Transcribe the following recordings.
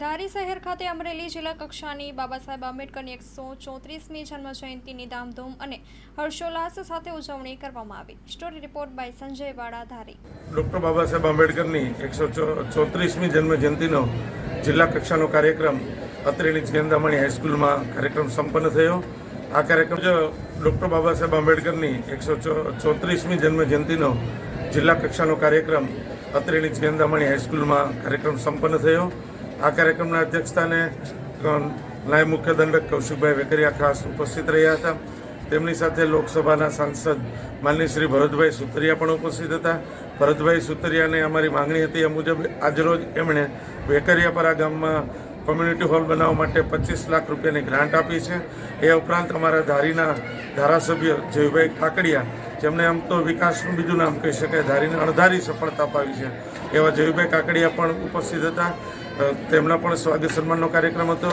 ધારી શહેર ખાતે અમરેલી જિલ્લા કક્ષાની બાબા સાહેબ આંબેડકરની એકસો ચોત્રીસમી જન્મ જયંતિની ધામધૂમ અને હર્ષોલ્લાસ સાથે ઉજવણી કરવામાં આવી. સ્ટોરી રિપોર્ટ બાય સંજય વાડા ધારી. ડૉક્ટર બાબા સાહેબ આંબેડકરની એકસો ચોત્રીસમી જન્મ જયંતિનો જિલ્લા કક્ષાનો કાર્યક્રમ અત્રેની ચેન્દામણી હાઈસ્કૂલમાં કાર્યક્રમ સંપન્ન થયો. આ કાર્યક્રમ ડૉક્ટર બાબા સાહેબ આંબેડકરની એકસો ચોત્રીસમી જન્મ જયંતિનો જિલ્લા કક્ષાનો કાર્યક્રમ અત્રેની ચેન્દામણી હાઈસ્કૂલમાં કાર્યક્રમ સંપન્ન થયો. આ કાર્યક્રમના અધ્યક્ષસ્થાને અ, નાયબ મુખ્ય દંડક કૌશિકભાઈ વેકરિયા ખાસ ઉપસ્થિત રહ્યા હતા. તેમની સાથે લોકસભાના સાંસદ માનની શ્રી ભરતભાઈ સુતરિયા પણ ઉપસ્થિત હતા. ભરતભાઈ સુતરિયાને અમારી માંગણી હતી એ મુજબ આજરોજ એમણે વેકરિયાપરા ગામમાં કોમ્યુનિટી હોલ બનાવવા માટે પચીસ લાખ રૂપિયાની ગ્રાન્ટ આપી છે. એ ઉપરાંત અમારા ધારીના ધારાસભ્ય જયભાઈ કાકડિયા જેમને આમ તો વિકાસનું બીજું નામ કહી શકાય ધારીને અણધારી સફળતા અપાવી છે. એવા જયભાઈ કાકડિયા પણ ઉપસ્થિત હતા. તેમના પણ સ્વાગત સન્માનનો કાર્યક્રમ હતો.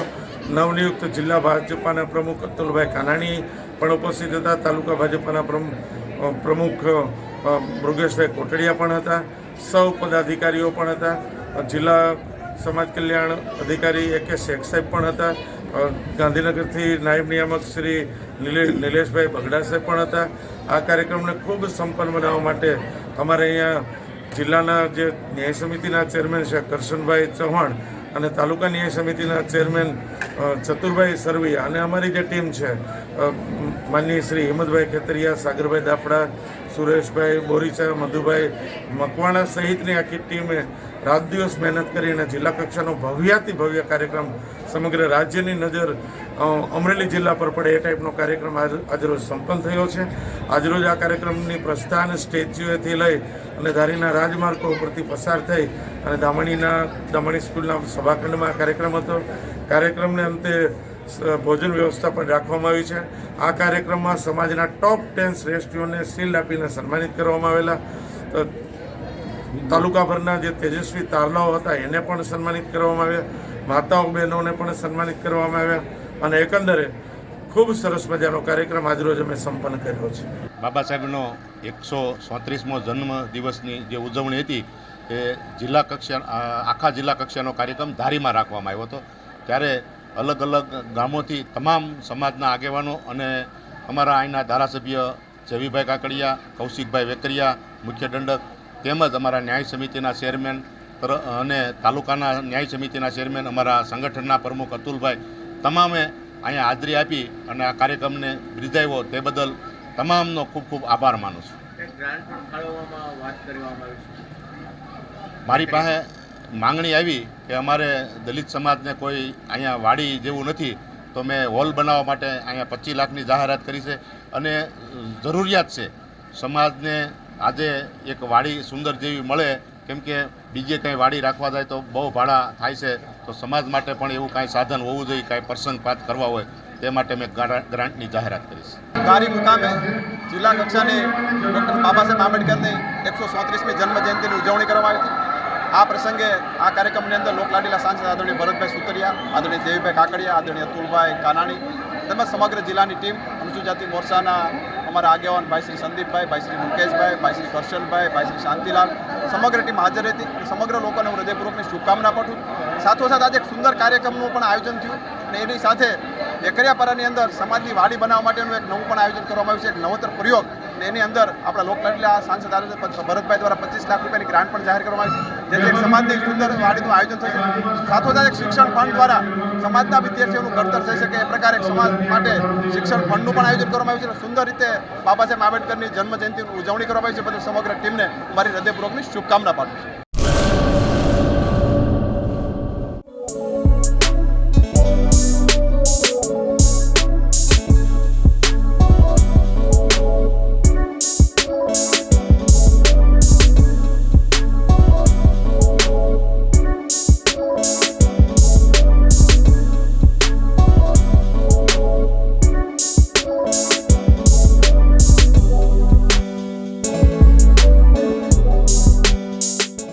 નવનિયુક્ત જિલ્લા ભાજપાના પ્રમુખ અતુલભાઈ કાનાણી પણ ઉપસ્થિત હતા. તાલુકા ભાજપાના પ્રમુખ મૃગેશભાઈ કોટડિયા પણ હતા. સૌ પદાધિકારીઓ પણ હતા. જિલ્લા સમાજ કલ્યાણ અધિકારી એ કે શેખ સાહેબ પણ હતા. ગાંધીનગરથી નાયબ નિયામક શ્રી નિલેશભાઈ બગડા સાહેબ પણ હતા. આ કાર્યક્રમને ખૂબ સંપન્ન બનાવવા માટે અમારે અહીંયા જિલ્લાના જે ન્યાય સમિતિના ચેરમેન છે કરશનભાઈ ચૌહાણ અને તાલુકા ન્યાય સમિતિના ચેરમેન ચતુરભાઈ સરવિયા અને અમારી જે ટીમ છે માનનીય શ્રી હિંમતભાઈ ખેતરિયા, સાગરભાઈ દાફડા, સુરેશભાઈ બોરીચા, મધુભાઈ મકવાણા સહિતની આખી ટીમે રાત દિવસ મહેનત કરીને જિલ્લા કક્ષાનો ભવ્યાતિ ભવ્ય કાર્યક્રમ સમગ્ર રાજ્યની નજર અમરેલી જિલ્લા પર પડે એ ટાઈપનો કાર્યક્રમ આજ, આજરોજ સંપન્ન થયો છે. આજરોજ આ કાર્યક્રમની પ્રસ્થાન સ્ટેચ્યુએથી લઈ અને ધારીના રાજમાર્ગો ઉપરથી પસાર થઈ અને દામણીના, દામણી સ્કૂલના સભાખંડમાં કાર્યક્રમ હતો. કાર્યક્રમને અંતે ભોજન વ્યવસ્થા પણ રાખવામાં આવી છે. આ કાર્યક્રમમાં સમાજના ટોપ ટેન શ્રેષ્ઠીઓને શિલ્ડ આપીને સન્માનિત કરવામાં આવેલા તાલુકાભરના જે તેજસ્વી તારલાઓ હતા, એને પણ સન્માનિત કરવામાં આવ્યા. માતાઓ બહેનોને પણ સન્માનિત કરવામાં આવ્યા. અને એકંદરે ખૂબ સરસ મજાનો કાર્યક્રમ આજરોજ અમે સંપન્ન કર્યો છે. બાબા સાહેબનો એકસો સોત્રીસમો જન્મ દિવસની જે ઉજવણી હતી એ જિલ્લા કક્ષા આખા જિલ્લા કક્ષાનો કાર્યક્રમ ધારીમાં રાખવામાં આવ્યો હતો. ત્યારે અલગ અલગ ગામોથી તમામ સમાજના આગેવાનો અને અમારા અહીંના ધારાસભ્ય જવીભાઈ કાકડિયા, કૌશિકભાઈ વેકરિયા, મુખ્ય દંડક તેમજ અમારા ન્યાય સમિતિના ચેરમેન અને તાલુકાના ન્યાય સમિતિના ચેરમેન અમારા સંગઠનના પ્રમુખ અતુલભાઈ તમામે અહીંયા હાજરી આપી અને આ કાર્યક્રમને બિરદાવ્યો તે બદલ તમામનો ખૂબ ખૂબ આભાર માનું છું. મારી પાસે માંગણી આવી કે અમારે દલિત સમાજને કોઈ અહીંયા વાડી જેવું નથી તો મેં હોલ બનાવવા માટે અહીંયા પચીસ લાખની જાહેરાત કરી છે અને જરૂરિયાત છે. સમાજને આજે એક વાડી સુંદર જેવી મળે કેમ કે બીજે કંઈ વાડી રાખવા જાય તો બહુ ભાડા થાય છે, તો સમાજ માટે પણ એવું કાંઈ સાધન હોવું જોઈએ, કાંઈ પ્રસંગપાત કરવા હોય, તે માટે મેં ગ્રાન્ટની જાહેરાત કરીશ કાર્ય મુકામે જિલ્લા કક્ષાની ડૉક્ટર બાબા સાહેબ આંબેડકરની એકસો ચોત્રીસમી જન્મજયંતિની ઉજવણી કરવામાં આવી હતી. આ પ્રસંગે આ કાર્યક્રમની અંદર લોકલાડીલા સાંસદ આદરણીય ભરતભાઈ સુતરિયા, આદરણીય દેવીભાઈ કાકડિયા, આદરણીય અતુલભાઈ કાનાણી તેમજ સમગ્ર જિલ્લાની ટીમ અનુસૂચિત જાતિ મોરચાના અમારા આગેવાન ભાઈ શ્રી સંદીપભાઈ, ભાઈ શ્રી મુકેશભાઈ, ભાઈ શ્રી કરશનભાઈ ભાઈ શ્રી શાંતિલાલ, સમગ્ર ટીમ હાજર હતી અને સમગ્ર લોકોને હું હૃદયપૂર્વકની શુભકામના પાઠું સાથોસાથ આજે એક સુંદર કાર્યક્રમનું પણ આયોજન થયું અને એની સાથે વેકરિયાપરાની અંદર સમાજની વાડી બનાવવા માટેનું એક નવું પણ આયોજન કરવામાં આવ્યું છે, એક નવતર પ્રયોગ. અને એની અંદર આપણા લોકલાટલા સાંસદ ભરતભાઈ દ્વારા પચીસ લાખ રૂપિયાની ગ્રાન્ટ પણ જાહેર કરવામાં આવી છે. જેથી એક સમાજની સુંદર વાડીનું આયોજન થશે સાથોસાથ એક શિક્ષણ ફંડ દ્વારા સમાજના વિદ્યાર્થીઓનું ઘડતર થઈ શકે એ પ્રકારે એક સમાજ માટે શિક્ષણ ફંડનું પણ આયોજન કરવામાં આવ્યું છે સુંદર રીતે બાબા સાહેબ આંબેડકરની જન્મ જયંતિની ઉજવણી કરવામાં આવી છે. બધા સમગ્ર ટીમને મારી હૃદયપૂર્વકની શુભકામના પાઠવું છું.